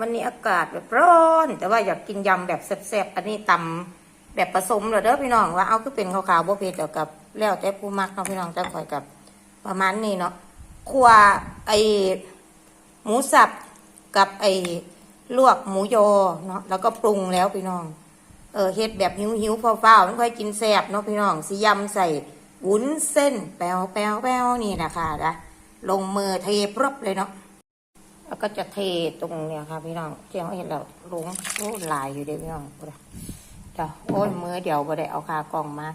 วันนี้อากาศแบบร้อน แต่ว่าอยากกินยำแบบแซ่บๆอันนี้ตำแบบผสมเหรอเด้อพี่น้องว่าเอาคือเป็นขาวๆบ่เผ็ดเดี๋ยวกับแล้วแต่ผู้มักเนาะพี่น้องจะคอยกับประมาณนี้เนาะคั่วไอหมูสับกับไอลวกหมูยอเนาะแล้วก็ปรุงแล้วพี่น้องเออเฮ็ดแบบหิวหิวๆเฝ้าๆไม่ค่อยกินแซ่บเนาะพี่น้องสิยำใส่วุ้นเส้น แป้วแป้วแป้วนี่นะคะนะลงมือเทปรบเลยเนาะ แล้วก็จะเทตรงเนี่ยค่ะพี่น้องเจ้าเห็นแล้วลงโอ้ลายอยู่เด้พี่น้องจ้ะโอ้ยมือเดี๋ยวบ่ได้เอาคากล่องมา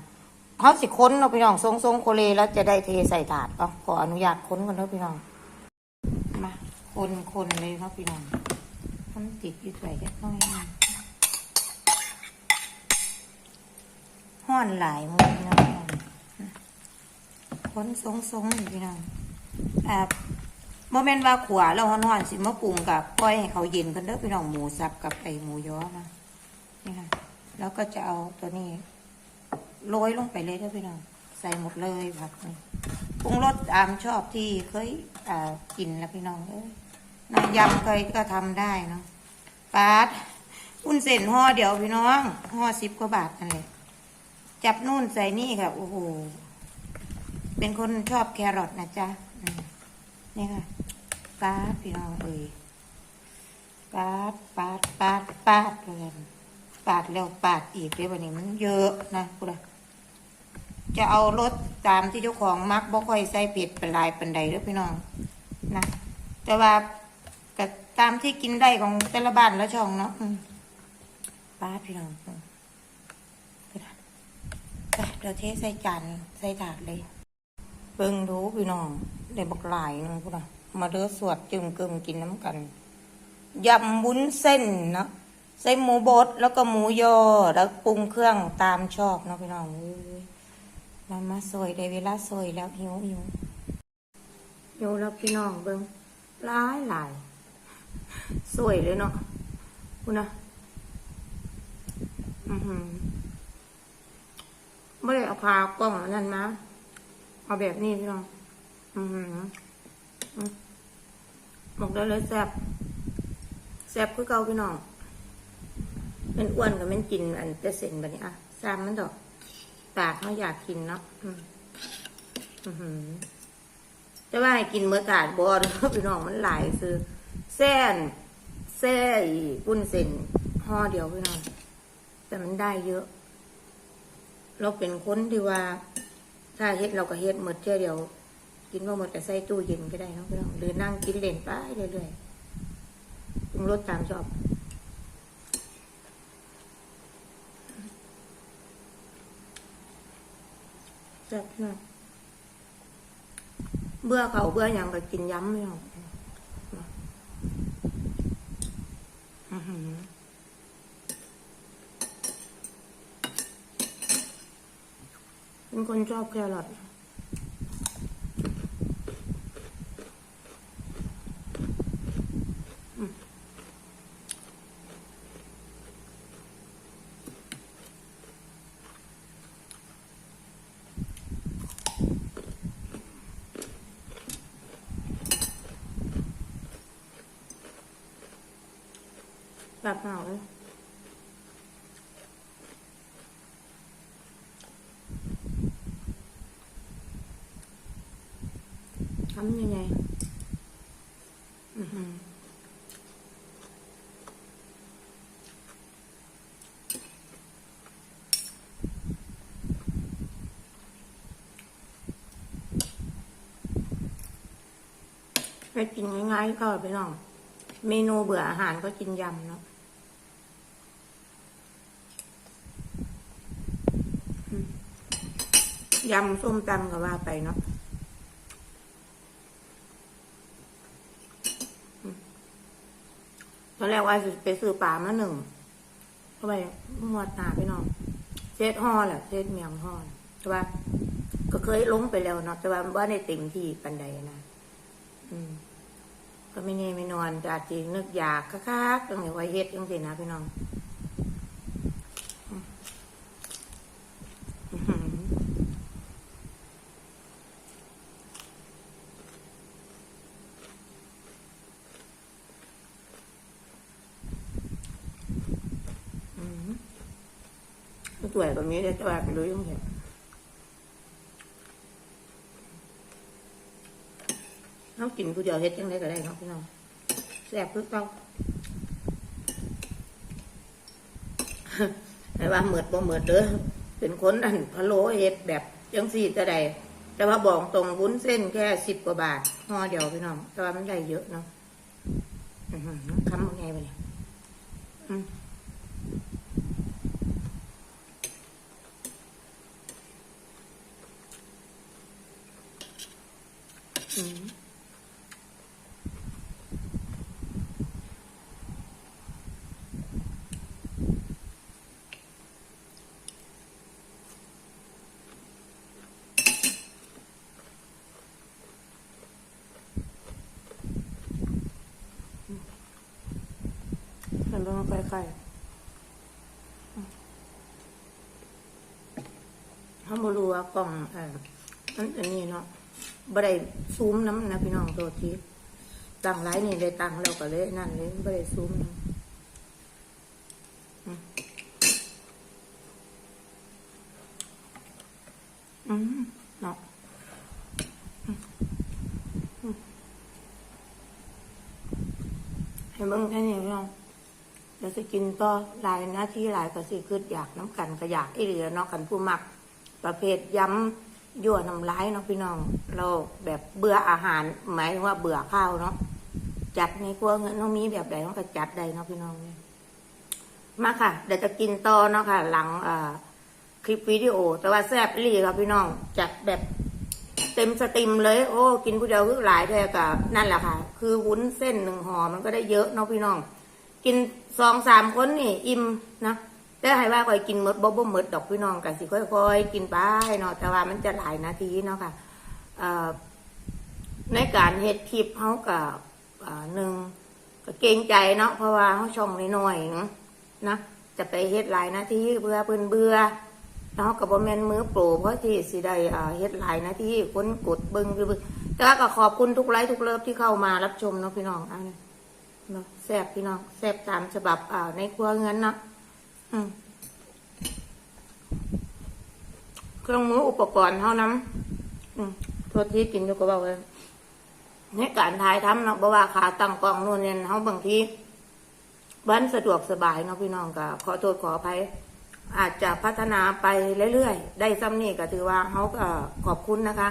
เขาสิค้นเนาะพี่น้องทรงทรงโคเลแล้วจะได้เทใส่ถาดก็ขออนุญาตค้นกันเนาะพี่น้องมาคนคนเลยเนาะพี่น้องมันติดอยู่ใส่แค่น้อยนห้อนหลายมือพี่น้องค้นทรงทรงๆนี่พี่น้องแอ่า โมเมนต์ว่าขวาเราห้อนๆสิมะปรุงกับปล่อยให้เขาเย็นกันเด้อพี่น้องหมูสับกับไอหมูย้อมานี่ค่ะแล้วก็จะเอาตัวนี้โรยลงไปเลยเด้อพี่น้องใส่หมดเลยผักนี่ปรุงรสตามชอบที่เคยอ่ากินแล้วพี่น้องเอ้ยน้ำยำเคยก็ทำได้เนาะปาดอุ้นเส้นห่อเดี๋ยวพี่น้องห่อสิบกว่าบาทนั่นเลยจับนู่นใส่นี่ค่ะโอ้โหเป็นคนชอบแครอทนะจ๊ะ นี่ค่ะปาดพี่น้องเอ้ยปาดปาดปาดปาดเลยปาดแล้วปาดอีกเลยวันนี้มันเยอะนะกูละจะเอารสตามที่เจ้าของมักบ่ค่อยใส่เผ็ดเป็นลายเป็นใดเด้อพี่น้องนะแต่ว่าก็ตามที่กินได้ของแต่ละบ้านและช่องเนาะอืมปาดพี่น้องอืมจ้ะเดี๋ยวเทใส่จานใส่ถาดเลยเบิ่งดูพี่น้อง ได้บักหลายนึงพุ่นนะมาเด้อสวดจึงเกิมกินน้ำกันยำวุ้นเส้นนะใส่หมูบดแล้วก็หมูยอแล้วปรุงเครื่องตามชอบนะพี่น้องเอ้ยมามาซอยได้เวลาซอยแล้วหิวหิวหิวแล้วพี่น้องเบิ่งหลายหลายสวยเลยเนาะคุณนะอือหือไม่ได้เอาพากล้องนั่นมาเอาแบบนี้พี่น้อง บอกได้เลยแซ่บแซ่บคือเก่าพี่น้องเป็นอ้วนกับเป็นกินอันจะเส้นแบบนี้อะซ้ำมันดอก ปากเขาอยากกินเนาะจะว่าให้กินเมื่อกาดบอลพี่น้องมันหลายคือแซ่นแซ่ปุ้นเส้นห่อเดียวพี่น้องแต่มันได้เยอะ เราเป็นคนที่ว่า ถ้าเฮ็ดเราก็เฮ็ดหมดเท่ยเดียว กินว่าหมดแต่ใส่ตู้เย็นก็ได้เนาะพี่น้องหรือนั่งกินเล่นไปเรื่อยๆปรุงรสตามชอบแซ่บมากเบื่อเขาเบื่ออย่างก็กินย้ำไม่เอาอื้อหือเป็นคนชอบแครอทอืม แบบหนาวเลยทำยังไงอือหือไปกินง่ายๆก็ไปลอง เมนูเบื่ออาหารก็กินยำเนาะอืม ยำส้มตำก็ว่าไปเนาะตอนแรกว่าจะไปซื้อปลามาหนึ่งเข้าไปหมวดหนาไปน้องเซตห่อแหละเซตเมียงห่อแต่ว่า ก็เคยลงไปแล้วเนาะแต่ว่าว่าในเต็มที่ปันใดนะอืม ก็ไม่เน่ไม่นอนแต่อาจจะนึกอยากคักๆจังเลยว่าเฮ็ดจังสินะพี่น้องอืมอื้อหือ สวยแบบนี้เดี๋ยวจะแบบไปรู้ยังไงน้องกินผู้เดียวเฮ็ดจังไดก็ได้เนาะพี่น้องแซ่บคือเก่าแต่ว่าเหมือดบ่เหมือดเด้อเป็นคนอันพะโล้เฮ็ดแบบจังสี่จะได้แต่ว่าบอกตรงวุ้นเส้นแค่สิบกว่าบาทห่อเดียวพี่น้องแต่ว่ามันได้เยอะเนาะอื้อหือคำว่าไงไปเนี่ย อืมอืมมันต้องค่อยๆอืมเขามรู้ว่ากล่องอ่อมันอันนี้เนาะ บ่ได้ซูมน้ำนะพี่น้องตัวทีตั้งไลน์นี่ได้ตังค์แล้วก็เลยนั่นเลยบ่ได้ซูมนะอืมอืมเนาะอืมอืมให้เบิ่งแค่นี้พี่น้องเดี๋ยวจะกินต่อหลายหน้าที่หลายก็สิคืออยากน้ำกันก็อยากอีเหลือเนาะกันผู้มัก ประเภทย้ำ ยั่วน้ำลายเนาะพี่น้อง เราแบบเบื่ออาหาร หมายถึงว่าเบื่อข้าวเนาะจัดในครัวเงินน้องมีแบบใดมันก็จัดได้เนาะพี่น้องมาค่ะเดี๋ยวจะกินต่อเนาะค่ะ หลังคลิปวิดีโอ แต่ว่าแซ่บอีหลีครับพี่น้องจัดแบบเต็มสตรีมเลย โอ้ กินผู้เดียวคือหลายแท้กับนั่นแหละค่ะ คือวุ้นเส้นหนึ่งห่อมันก็ได้เยอะเนาะพี่น้อง กินสองสามคนนี่ อิ่มนะ แต่ให้ว่าคอยกินมดบ่บ่หมดดอกพี่น้องกันสิค่อยๆกินไปเนาะแต่ว่ามันจะหลายนาทีเนาะค่ะในการเฮ็ดคลิปเฮากับหนึ่งก็เกรงใจเนาะเพราะว่าเฮาช่องน้อยๆนะจะไปเฮ็ดหลายนาทีเบื่อเพิ่นเบื่อเฮาก็บ่แมนมือโปรเพราะที่สิได้เฮ็ดหลายนาทีคนกดเบิ่งคือเบิ่งแต่ว่าก็ขอบคุณทุกไลค์ทุกเลิฟที่เข้ามารับชมเนาะพี่น้องอันนี้เนาะแซ่บพี่น้องแซ่บตามฉบับในครัวเงินเนาะ เครื่องมืออุปกรณ์เท่านั้นโทษที่กินอยู่ก็บอกเลยในการถ่ายทำเนาะเพราว่าขาตั้งกล้องนู่นเนี่ยเขาบางทีบ้านสะดวกสบายเนาะพี่น้องก็ขอโทษขออภัยอาจจะพัฒนาไปเรื่อยๆ ได้ซ้ำนี่ก็ถือว่าเขาก็ขอบคุณนะคะ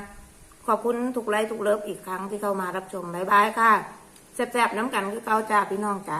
ขอบคุณทุกไลค์ทุกเลิฟอีกครั้งที่เข้ามารับชมบายบายค่ะแซ่บๆน้ำกันคือเก้าจ้าพี่น้องจ้า